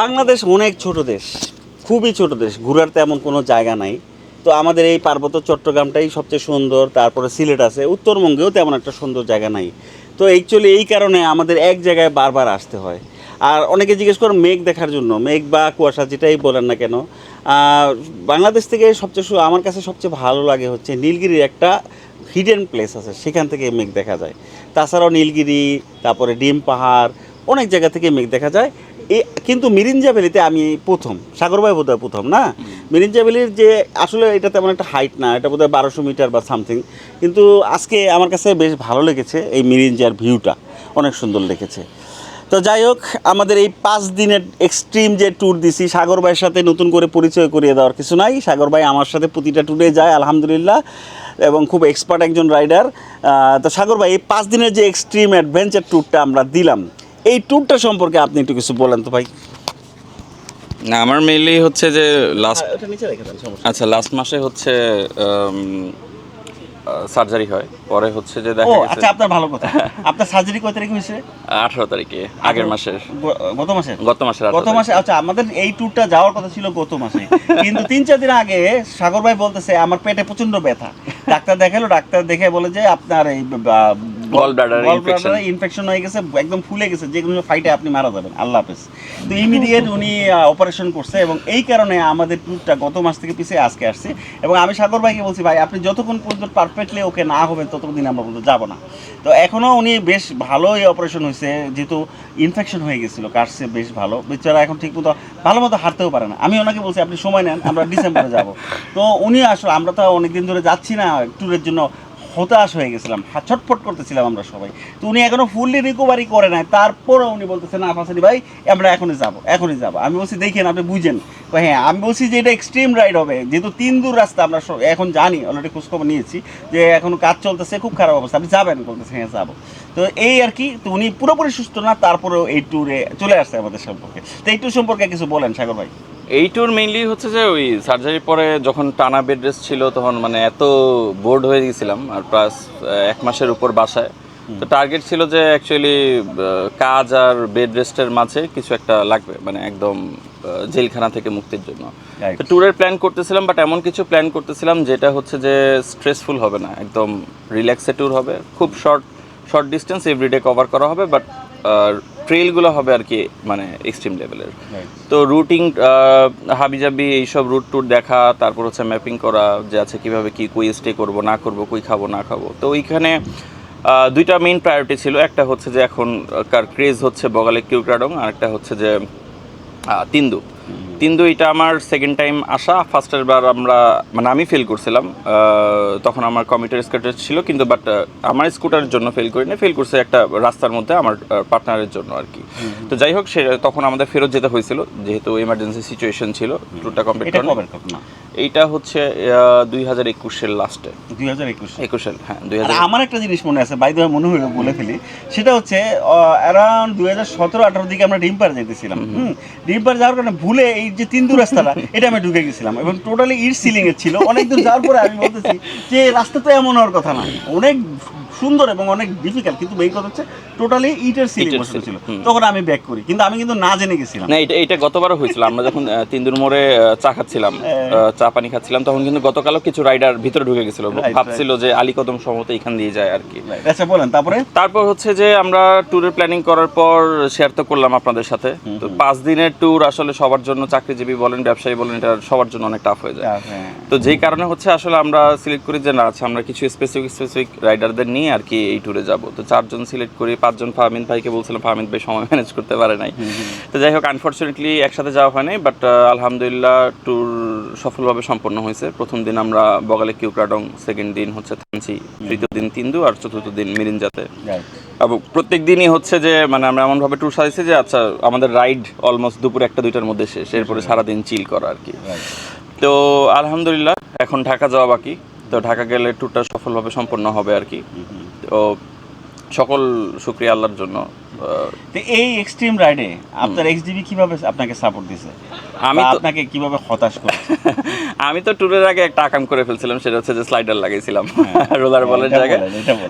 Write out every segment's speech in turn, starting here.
বাংলাদেশ অনেক ছোট দেশ, খুবই ছোট দেশ, ঘোরার তেমন কোনো জায়গা নাই। তো আমাদের এই পার্বত্য চট্টগ্রামটাই সবচেয়ে সুন্দর, তারপরে সিলেট আছে, উত্তরবঙ্গেও তেমন একটা সুন্দর জায়গা নাই। তো অ্যাকচুয়ালি এই কারণে আমাদের এক জায়গায় বারবার আসতে হয়। আর অনেকে জিজ্ঞেস করেন মেঘ দেখার জন্য, মেঘ বা কুয়াশা যেটাই বলেন না কেন। বাংলাদেশ থেকে সবচেয়ে আমার কাছে সবচেয়ে ভালো লাগে হচ্ছে নীলগিরির একটা হিডেন প্লেস আছে, সেখান থেকে মেঘ দেখা যায়। তাছাড়াও নীলগিরি, তারপরে ডিম পাহাড়, অনেক জায়গা থেকে মেঘ দেখা যায়। কিন্তু মিরিঞ্জা ভ্যালিতে আমি প্রথম সাগরবাই বোধহয় প্রথম, না? মিরিঞ্জা ভ্যালির যে, আসলে এটা তেমন একটা হাইট না, এটা বোধহয় বারোশো মিটার বা সামথিং কিন্তু আজকে আমার কাছে বেশ ভালো লেগেছে এই মিরিঞ্জার ভিউটা অনেক সুন্দর লেগেছে। তো যাই হোক, আমাদের এই পাঁচ দিনের এক্সট্রিম যে ট্যুর দিছি, সাগর ভাইয়ের সাথে নতুন করে পরিচয় করিয়ে দেওয়ার কিছু নাই। সাগর ভাই আমার সাথে প্রতিটা ট্যুরে যায়, আলহামদুলিল্লাহ, এবং খুব এক্সপার্ট একজন রাইডার তো সাগর ভাই, এই পাঁচ দিনের যে এক্সট্রিম অ্যাডভেঞ্চার ট্যুরটা আমরা দিলাম এই ট্যুরটা সম্পর্কে আপনি একটু কিছু বলেন তো ভাই। না আমার মেইনলি হচ্ছে যে লাস্ট সমস্যা আচ্ছা লাস্ট মাসে হচ্ছে সার্জারি হয়। পরে হচ্ছে যে দেখা গেছে আচ্ছা আপনার ভালো কথা। আপনার সার্জারি কয় তারিখে হয়েছে? আঠারো তারিখে আগের মাসের। গত মাসে গত মাসের গত মাসে আচ্ছা আমাদের এই ট্যুরটা যাওয়ার কথা ছিল গত মাসে। কিন্তু তিন চার দিন আগে সাগর ভাই বলতেছে আমার পেটে প্রচণ্ড ব্যথা। ডাক্তার দেখাল ডাক্তার দেখে বলে যে আপনার এই Gallbladder infection। ইনফেকশন হয়ে গেছে একদম ফুলে গেছে যে কোনো ফাইটে আপনি মারা যাবেন। আল্লাহ হাফেজ। তো ইমিডিয়েট উনি অপারেশন করছে এবং এই কারণে আমাদের ট্যুরটা গত মাস থেকে পিছিয়ে আজকে আসছে। এবং আমি সাগর ভাইকে বলছি ভাই আপনি যতক্ষণ পর্যন্ত পারফেক্টলি ওকে না হবেন ততক্ষণ আমরা পর্যন্ত যাব না। তো এখনও উনি বেশ ভালোই অপারেশন হয়েছে যেহেতু ইনফেকশন হয়ে গেছিল কাটছে বেশ ভালো। বেচারা এখন ঠিক মতো ভালো মতো হাঁটতেও পারে না। আমি ওনাকে বলছি আপনি সময় নেন আমরা ডিসেম্বরে যাব। তো উনি আসলে আমরা তো অনেকদিন ধরে যাচ্ছি না ট্যুরের জন্য হতাশ হয়ে গেছিলাম। ছটফট করতেছিলাম আমরা সবাই। তো উনি এখনও ফুললি রিকভারি করে নাই। তারপরেও উনি বলতেছেন না ভাই, আমরা এখনই যাব এখনই যাব। আমি বলছি, দেখেন, আপনি বুঝেন। হ্যাঁ আমি বলছি যে এটা এক্সট্রিম রাইড হবে। যেহেতু তিন দূর রাস্তা আমরা এখন জানি অলরেডি খোঁজখবর নিয়েছি যে এখন কাজ চলতেছে, খুব খারাপ অবস্থা। আপনি যাবেন? বলতেছে হ্যাঁ যাব। তো এই আর কি, তো উনি পুরোপুরি সুস্থ না, তারপরেও এই ট্যুরে চলে আসছে আমাদের সম্পর্কে। তো এই ট্যুর সম্পর্কে কিছু বলেন, সাগর ভাই। এই ট্যুর মেইনলি হচ্ছে যে ওই সার্জারির পরে যখন টানা বেড রেস্ট ছিল তখন মানে এত বোর্ড হয়ে গেছিলাম আর প্লাস এক মাসের উপর বাসায়। তো টার্গেট ছিল যে অ্যাকচুয়ালি কাজ আর বেড রেস্টের মাঝে কিছু একটা লাগবে মানে একদম জেলখানা থেকে মুক্তির জন্য। তো ট্যুরের প্ল্যান করতেছিলাম বাট এমন কিছু প্ল্যান করতেছিলাম যেটা হচ্ছে যে স্ট্রেসফুল হবে না একদম রিল্যাক্সে ট্যুর হবে। খুব short short distance everyday cover করা হবে বাট ট্রেলগুলো হবে আর কি মানে এক্সট্রিম লেভেলের তো রুটিং হাবিজাবি এইসব রুট টুট দেখা তারপর হচ্ছে ম্যাপিং করা যে আছে কীভাবে কী কই স্টে করব না করব কই খাব না খাব। তো ওইখানে দুইটা মেইন প্রায়োরিটি ছিল। একটা হচ্ছে যে এখন কার ক্রেজ হচ্ছে বগালে কিউক্রাডং আর একটা হচ্ছে যে তিন্দু তিন্দু এটা আমার সেকেন্ড টাইম আসা ফার্স্টের বার আমরা মানে আমি ফেল করছিলাম তখন আমার কমিউটার স্কুটার ছিল কিন্তু বাট আমার স্কুটারের জন্য ফেল করিনি ফেল করছে একটা রাস্তার মধ্যে আমার পার্টনারের জন্য আর কি। তো যাই হোক সে তখন আমাদের ফেরত যেতে হয়েছিল যেহেতু এমার্জেন্সি সিচুয়েশন ছিল ট্যুরটা কমপ্লিট এটা করেন। এইটা হচ্ছে দুই হাজার একুশের লাস্টে দুই হাজার একুশ। একুশের হ্যাঁ দুই হাজার আমার একটা জিনিস মনে আছে বাইদ মনে হলো বলে ফেলি সেটা হচ্ছে অ্যারাউন্ড দুই হাজার সতেরো আঠারো দিকে আমরা ডিম্পার যেতেছিলাম হুম ডিম্পার যাওয়ার কারণে ভুলে এই যে তিন দূর রাস্তাটা, এটা আমি ঢুকে গেছিলাম এবং টোটালি ইট সিলিং এর ছিল। অনেক দূর যাওয়ার পরে আমি বলতেছি যে রাস্তা তো এমন হওয়ার কথা না। অনেক সুন্দর এবং অনেক ডিফিকাল্ট কিন্তু এই কথা হচ্ছে টোটালি ইটের সিলিং বসানো ছিল। তখন আমি ব্যাক করি কিন্তু আমি কিন্তু না জেনে গেছিলাম। না এটা এটা গতবারও হয়েছিল। আমরা যখন তিনদুর মোড়ে চা খাচ্ছিলাম চা পানি খাচ্ছিলাম তখন কিন্তু গতকালও কিছু রাইডার ভিতরে ঢুকে গেছিল। ভাবছিল যে আলীকদম সম্ভবত এখান দিয়ে যায় আর কি। আচ্ছা বলেন তারপরে? তারপর হচ্ছে যে আমরা ট্যুরের প্ল্যানিং করার পর শেয়ার তো করলাম আপনাদের সাথে। তো পাঁচ দিনের ট্যুর আসলে সবার জন্য চাকরিজীবী বলেন ব্যবসায়ী বলেন এটা সবার জন্য অনেক টাফ হয়ে যায়। হ্যাঁ। তো যেই কারণে হচ্ছে আসলে আমরা সিলেক্ট করি যে না আচ্ছা আমরা কিছু স্পেসিফিক স্পেসিফিক রাইডারদের নিয়ে আর কি এই ট্যুরে যাব। তো চারজন সিলেক্ট করি পাঁচজন ফাহমিদ ভাইকে বলছিলাম ফাহমিদ ভাই সময় ম্যানেজ করতে পারে নাই। তো যাই হোক আনফর্চুনেটলি একসাথে যাওয়া হয় নাই বাট আলহামদুলিল্লাহ ট্যুর সফলভাবে সম্পন্ন হয়েছে। প্রথম দিন আমরা বগালে কিউক্রাডং সেকেন্ড দিন হচ্ছে থানচি তৃতীয় দিন তিন্দু আর চতুর্থ দিন মিরিঞ্জাতে. এবং প্রত্যেক দিনই হচ্ছে যে মানে আমরা এমনভাবে ট্যুর সাজাইছি যে আচ্ছা আমাদের রাইড অলমোস্ট দুপুর একটা দুইটার মধ্যে শেষ। এরপরে সারাদিন চিল করা আর কি। তো আলহামদুলিল্লাহ এখন ঢাকা যাওয়া বাকি। তো ঢাকা গেলে ট্যুরটা সফলভাবে সম্পন্ন হবে আর কি। তো সকল শুক্রিয়া আল্লাহর জন্য তো এই এক্সট্রিম রাইডে আপনার এক্সডিবি কীভাবে আপনাকে সাপোর্ট দিছে? আমি আপনাকে কীভাবে হতাশ করেছে? আমি তো ট্যুরের আগে একটা আকাম করে ফেলছিলাম সেটা হচ্ছে যে স্লাইডার লাগাইছিলাম। রোলার বলের জায়গায়।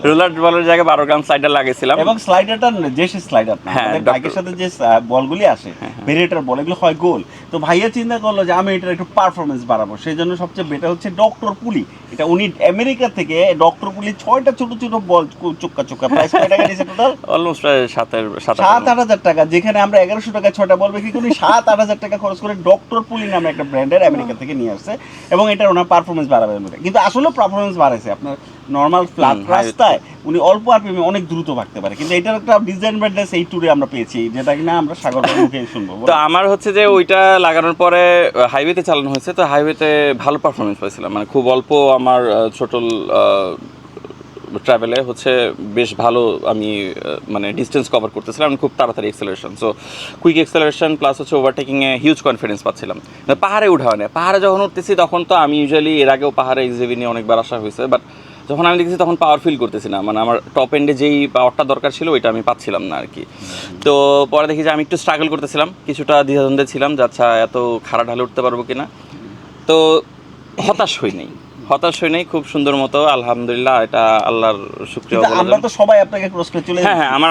রোলার বলের জায়গায় বারো গ্রাম স্লাইডার লাগাইছিলাম। এবং স্লাইডারটা যে সে স্লাইডার হ্যাঁ, বাইকের সাথে যে বলগুলি আসে ভেরিয়েটার বল এগুলো হয় গোল। তো ভাইয়া চিন্তা করল যে আমি এটার একটু পারফরমেন্স বাড়াবো। সেই জন্য সবচেয়ে বেটার হচ্ছে ডক্টর পুলি এটা উনি আমেরিকা থেকে ডক্টর পুলি ছয়টা ছোট ছোট বল চোক্কা চোক্কা প্রাইস কয় টাকা নিয়েছে টোটাল অলমোস্ট প্রায় সাতের সাত আট হাজার। টাকা। যেখানে আমরা এগারোশো টাকা ছটা বল বিক্রি করি সাত আট হাজার টাকা খরচ করে ডক্টর পুলি নামে একটা ব্র্যান্ডের আমেরিকা থেকে নিয়ে আসছে। এবং এটা ওনার পারফরমেন্স বাড়াবে। কিন্তু আসলে পারফরমেন্স বাড়াইছে। আপনার নর্মাল ফ্ল্যাট রাস্তায় উনি অল্প আর অনেক দ্রুত ভাগতে পারে। কিন্তু এটার একটা ডিসঅ্যাডভান্টেজ এই ট্যুরে আমরা পেয়েছি যেটা কিনা আমরা সাগর মুখে শুনব। তো আমার হচ্ছে যে ওইটা লাগানোর পরে হাইওয়েতে চালানো হয়েছে তো হাইওয়েতে ভালো পারফরমেন্স পাইছিলাম। মানে খুব অল্প আমার ছোটল ট্রাভেলে হচ্ছে বেশ ভালো আমি মানে ডিস্টেন্স কভার করতেছিলাম খুব তাড়াতাড়ি acceleration so quick acceleration plus হচ্ছে ওভারটেকিংয়ে হিউজ কনফিডেন্স পাচ্ছিলাম। পাহাড়ে উঠা হয় না পাহাড়ে যখন উঠতেছি তখন তো আমি ইউজুয়ালি এর আগেও পাহাড়ে এক্সিবি নিয়ে অনেকবার আসা হয়েছে বাট যখন আমি দেখছি তখন পাওয়ার ফিল করতেছি না। মানে আমার টপ এন্ডে যেই পাওয়ারটা দরকার ছিল ওইটা আমি পাচ্ছিলাম না আর কি তো পরে দেখি যে আমি একটু স্ট্রাগল করতেছিলাম। কিছুটা দ্বিধাদ্বন্দ্বে ছিলাম যে আচ্ছা এত খাড়া ঢালে উঠতে পারব কিনা। তো হতাশ হই নাই। হতাশ হই নাই খুব সুন্দর মতো আলহামদুলিল্লাহ এটা আল্লাহর শুক্রিয়া আমরা তো সবাই আপনাকে ক্রস করে চলে হ্যাঁ হ্যাঁ আমার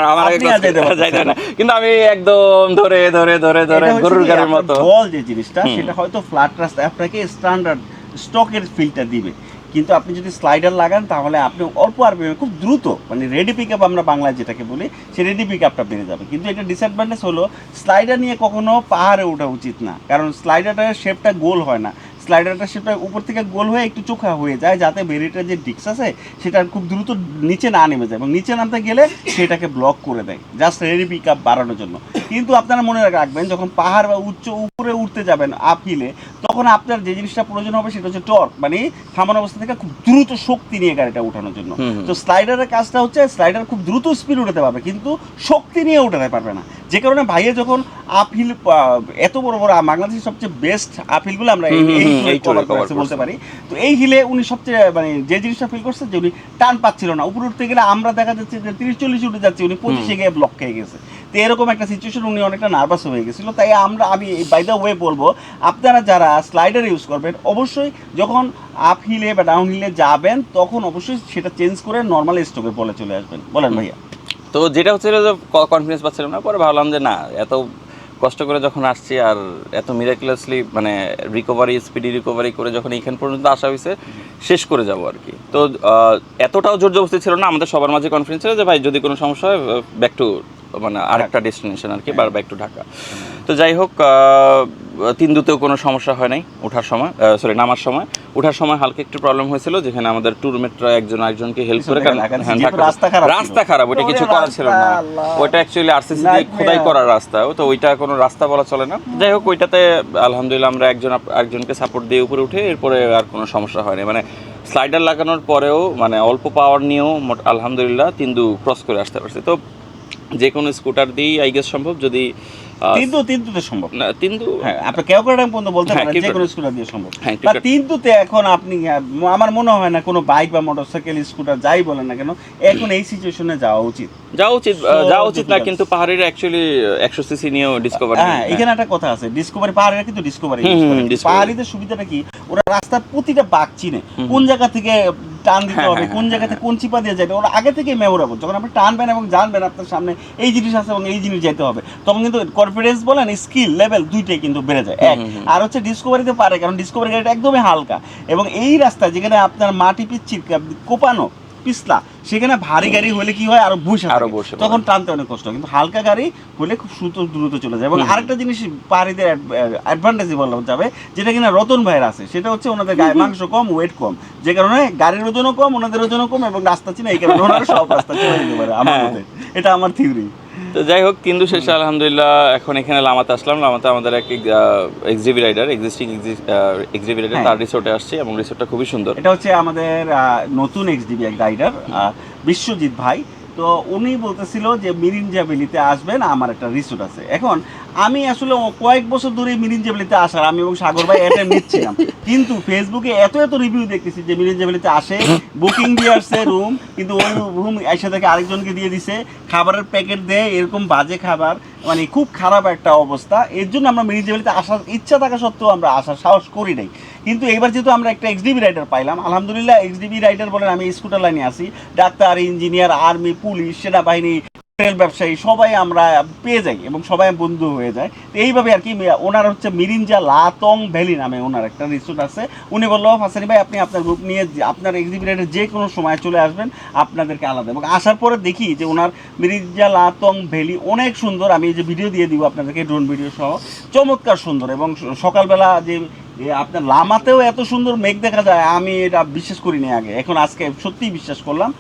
যাইতে না। কিন্তু আমি একদম ধরে ধরে ধরে ধরে গরুর গাড়ির মতো। বল যে জিনিসটা সেটা হয়তো ফ্ল্যাট রাস্তায় আপনাকে স্ট্যান্ডার্ড স্টকের ফিলটা দিবে। কিন্তু আপনি যদি স্লাইডার লাগান তাহলে আপনি অল্প আর খুব দ্রুত মানে রেডি পিক আপ আমরা বাংলায় যেটাকে বলি সেই রেডি পিক আপটা বেড়ে যাবে। কিন্তু এটা ডিসঅ্যাডভান্টেজ হলো স্লাইডার নিয়ে কখনো পাহাড়ে ওঠা উচিত না। কারণ স্লাইডারটার শেপটা গোল হয় না। স্লাইডারটা সেটা উপর থেকে গোল হয়ে একটু চোখা হয়ে যায়, যাতে বেরিটার যে ডিক্স আছে সেটা খুব দ্রুত নিচে না নেমে যায় এবং নিচে নামতে গেলে সেটাকে ব্লক করে দেয়। জাস্ট রেডি পিক আপ বাড়ানোর জন্য। কিন্তু আপনারা মনে রাখবেন যখন পাহাড় বা উচ্চ উপরে উঠতে যাবেন আপ হিলে তখন আপনার যে জিনিসটা প্রয়োজন হবে সেটা হচ্ছে টর্ক মানে থামানো অবস্থা থেকে খুব দ্রুত শক্তি নিয়ে গাড়িটা উঠানোর জন্য। তো স্লাইডারের কাজটা হচ্ছে স্লাইডার খুব দ্রুত স্পিড উঠাতে পারবে কিন্তু শক্তি নিয়ে উঠাতে পারবে না। যে কারণে ভাইয়ে যখন আপহিল এত বড় বড় বাংলাদেশের সবচেয়ে বেস্ট আপহিলগুলো আমরা বলতে পারি। তো এই হিলে উনি সবচেয়ে মানে যে জিনিসটা ফিল করছে যে উনি টান পাচ্ছিল না। উপরে উঠতে গেলে আমরা দেখা যাচ্ছে যে তিরিশ চল্লিশ উঠে যাচ্ছে উনি পঁচিশে গিয়ে ব্লক খেয়ে গেছে। তো এরকম একটা সিচুয়েশন উনি অনেকটা নার্ভাস হয়ে গেছিল। তাই আমরা আমি বাই দ্য ওয়ে বলব আপনারা যারা স্লাইডার ইউজ করবেন অবশ্যই যখন আপ হিলে বা ডাউন হিলে যাবেন তখন অবশ্যই সেটা চেঞ্জ করে নর্মাল স্টকে বলে চলে আসবেন। বলেন ভাইয়া। তো যেটা হচ্ছিল যে কনফিডেন্স পাচ্ছিলাম না পরে ভাবলাম যে না এত কষ্ট করে যখন আসছি আর এত মিরাকুলাসলি মানে রিকভারি স্পিডি রিকভারি করে যখন এইখান পর্যন্ত আসা হয়েছে শেষ করে যাব আর কি। তো এতটাও জোর জবস্তি ছিল না আমাদের সবার মাঝে কনফিডেন্স ছিল যে ভাই যদি কোনো সমস্যা হয় ব্যাক টু মানে আরেকটা ডেস্টিনেশন আর কি বা ব্যাক টু ঢাকা। তো যাই হোক তিনদুতেও কোনো সমস্যা হয় নাই ওঠার সময় সরি নামার সময়। ওঠার সময় হালকা একটু প্রবলেম হয়েছিল যেখানে আমাদের ট্যুরমেটরা একজন একজনকে হেল্প করে কারণ হ্যাঁ, রাস্তা খারাপ। রাস্তা খারাপ ওটা কিছু করার ছিল না। ওইটা অ্যাকচুয়ালি আরসিসি দিয়ে খোদাই করা রাস্তা তো ওইটা কোনো রাস্তা বলা চলে না। যাই হোক ওইটাতে আলহামদুলিল্লাহ আমরা একজন একজনকে সাপোর্ট দিয়ে উপরে উঠে এরপরে আর কোনো সমস্যা হয়নি মানে স্লাইডার লাগানোর পরেও মানে অল্প পাওয়ার নিয়েও মোট- আলহামদুলিল্লাহ তিনদু ক্রস করে আসতে পারছি। তো যে কোনো স্কুটার দিয়েই আই গেস সম্ভব। যদি তিনটু তিনটুতে সম্ভব। না তিনদু হ্যাঁ আপনি কেউ করে পর্যন্ত বলতে হ্যাঁ, পারেন যে কোনো স্কুটার দিয়ে সম্ভব। হ্যাঁ, বা তিনটুতে এখন আপনি আমার মনে হয় না কোনো বাইক বা মোটরসাইকেল স্কুটার যাই বলেন না কেন এখন এই সিচুয়েশনে যাওয়া উচিত। যাওয়া উচিত যাওয়া উচিত না কিন্তু পাহাড়ের অ্যাকচুয়ালি একশো সিসি নিয়েও ডিসকভার হ্যাঁ এখানে একটা কথা আছে ডিসকভারি পাহাড়িরা কিন্তু ডিসকভারি। পাহাড়িদের সুবিধাটা কি ওরা রাস্তার প্রতিটা বাঘ চিনে। কোন জায়গা থেকে টান দিতে হবে কোন জায়গাতে কোন চিপা দিয়ে যাবে ওরা আগে থেকে মেমোরেবল যখন আপনি টানবেন এবং জানবেন আপনার সামনে এই জিনিস আছে এবং এই জিনিস যেতে হবে তখন কিন্তু কনফিডেন্স বলেন স্কিল লেভেল দুইটাই কিন্তু বেড়ে যায় এক। আর হচ্ছে ডিসকভারিতে পারে কারণ ডিসকভারি গাড়িটা একদমই হালকা এবং এই রাস্তা যেখানে আপনার মাটি পিচ্ছি কোপানো পিছলা। সেখানে ভারী গাড়ি হলে কি হয়? আরও বসে আরও বসে তখন টানতে অনেক কষ্ট হয়। কিন্তু হালকা গাড়ি হলে খুব দ্রুত দ্রুত চলে যায়। এবং আরেকটা জিনিস পাহাড়িদের অ্যাডভান্টেজই বলা যাবে যেটা কিনা রতন ভাইয়ের আছে। সেটা হচ্ছে ওনাদের গায়ে মাংস কম ওয়েট কম। যে কারণে গাড়ির ওজনও কম ওনাদের ওজনও কম এবং রাস্তা চিনা এই কারণে ওনারা সব রাস্তা চলে যেতে পারে আমার হ্যাঁ। এটা আমার থিওরি তো যাই হোক কিন্তু শেষে আলহামদুলিল্লাহ এখন এখানে লামাতে আসলাম। লামাতে আমাদের এক XB rider existing XB rider. তার রিসোর্টে আসছে এবং রিসোর্টটা খুবই সুন্দর। এটা হচ্ছে আমাদের আহ, নতুন এক্সডিবি এক রাইডার বিশ্বজিৎ ভাই। তো উনি বলতেছিল যে মিরিঞ্জাবিলিতে আসবেন, আমার একটা রিসোর্ট আছে। এখন, আমি আসলে কয়েক বছর ধরে মিরিঞ্জাবিলিতে আসার, আমি এবং সাগর ভাই এটা নিচ্ছিলাম কিন্তু ফেসবুকে এত এত রিভিউ দেখতেছি যে মিরিঞ্জাবিলিতে আসে বুকিং দিয়ে আসছে রুম কিন্তু ওই রুম এসে থেকে আরেকজনকে দিয়ে দিছে, খাবারের প্যাকেট দেয়, এরকম বাজে খাবার মানে খুব খারাপ একটা অবস্থা। এর জন্য আমরা মিরিঞ্জাবিলিতে আসার ইচ্ছা থাকা সত্ত্বেও আমরা আসার সাহস করি নাই। কিন্তু এবার যেহেতু আমরা একটা এক্সডিবি রাইডার পাইলাম, আলহামদুলিল্লাহ এক্সডিবি রাইডার বলেন আমি স্কুটার লাইনে আসি ডাক্তার ইঞ্জিনিয়ার আর্মি পুলিশ সেনাবাহিনী হোটেল ব্যবসায়ী, সবাই আমরা পেয়ে যাই এবং সবাই বন্ধু হয়ে যায়। তো এইভাবে আর কি ওনার হচ্ছে মিরিঞ্জা লাতং ভ্যালি নামে ওনার একটা রিসোর্ট আছে। উনি বলল হাসানি ভাই, আপনি আপনার গ্রুপ নিয়ে আপনার এক্সিবিটারে যে কোনো সময় চলে আসবেন, আপনাদেরকে আলাদা। এবং আসার পরে দেখি যে ওনার মিরিঞ্জা লাতং ভ্যালি অনেক সুন্দর। আমি এই যে ভিডিও দিয়ে দিব আপনাদেরকে ড্রোন ভিডিও সহ। চমৎকার সুন্দর এবং সকালবেলা যে এ আপনার লামাতেও এত সুন্দর মেঘ দেখা যায় আমি এটা বিশ্বাস করিনি আগে। এখন আজকে সত্যিই বিশ্বাস করলাম।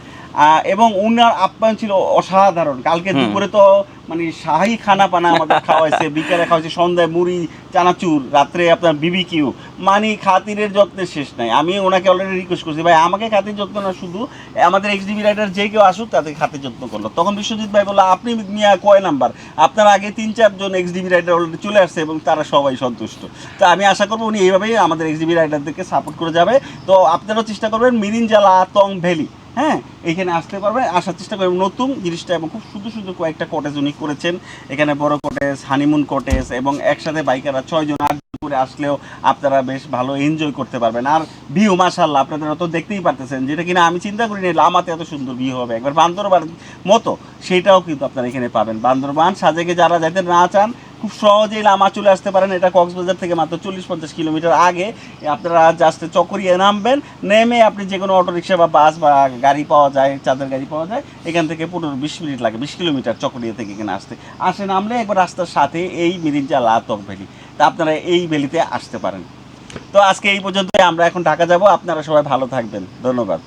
এবং উনার আপ্যায়ন ছিল অসাধারণ। কালকে দুপুরে তো মানে শাহী খানা পানা আমাদের খাওয়াইছে, বিকালে খাওয়াইছে, সন্ধ্যায় মুড়ি, চানাচুর, রাত্রে আপনার বিবি কিউ মানে খাতিরের যত্নের শেষ নাই। আমি ওনাকে অলরেডি রিকোয়েস্ট করছি, ভাই, আমাকে খাতির যত্ন না, শুধু আমাদের এক্সডিবি রাইডার যে কেউ আসুক তাদের খাতির যত্ন করল। তখন বিশ্বজিৎ ভাই বলল, আপনি মিয়া কয় নাম্বার? আপনার আগে তিন, চারজন এক্সডিবি রাইডার অলরেডি চলে আসছে এবং তারা সবাই সন্তুষ্ট। তো আমি আশা করব উনি এইভাবেই আমাদের এক্সডিবি রাইডারদেরকে সাপোর্ট করে যাবে। তো আপনারাও চেষ্টা করবেন, মিরিঞ্জালা, তং ভ্যালি। হ্যাঁ এখানে আসতে পারবেন আসার চেষ্টা করবেন নতুন জিনিসটা এবং খুব সুন্দর সুন্দর কয়েকটা কটেজ উনি করেছেন। এখানে বড় কটেজ হানিমুন কটেজ এবং একসাথে বাইকাররা ছয়জন আটজন করে আসলেও আপনারা বেশ ভালো এনজয় করতে পারবেন। আর ভিউ মাশাল্লাহ আপনারা তো দেখতেই পারতেছেন যেটা কিনা আমি চিন্তা করিনি, লামাতে এত সুন্দর ভিউ হবে। একবার বান্দরবান মতো, সেটাও কিন্তু আপনারা এখানে পাবেন। বান্দরবান, সাজেকে যারা যাইতে না চান খুব সহজেই লামা চলে আসতে পারেন। এটা কক্সবাজার থেকে মাত্র চল্লিশ পঞ্চাশ কিলোমিটার আগে। আপনারা জাস্ট চকরিয়ে নামবেন, নেমে আপনি যে কোনো অটো রিক্সা বা বাস বা গাড়ি পাওয়া যায়, চাঁদের গাড়ি পাওয়া যায়, এখান থেকে পনেরো বিশ মিনিট লাগে, বিশ কিলোমিটার চকরিয়া থেকে এখানে আসতে। আসে নামলে একবার রাস্তার সাথে এই মিরিঞ্জা লাতক ভ্যালি। তা আপনারা এই ভ্যালিতে আসতে পারেন। তো আজকে এই পর্যন্তই, আমরা এখন ঢাকা যাব। আপনারা সবাই ভালো থাকবেন। ধন্যবাদ।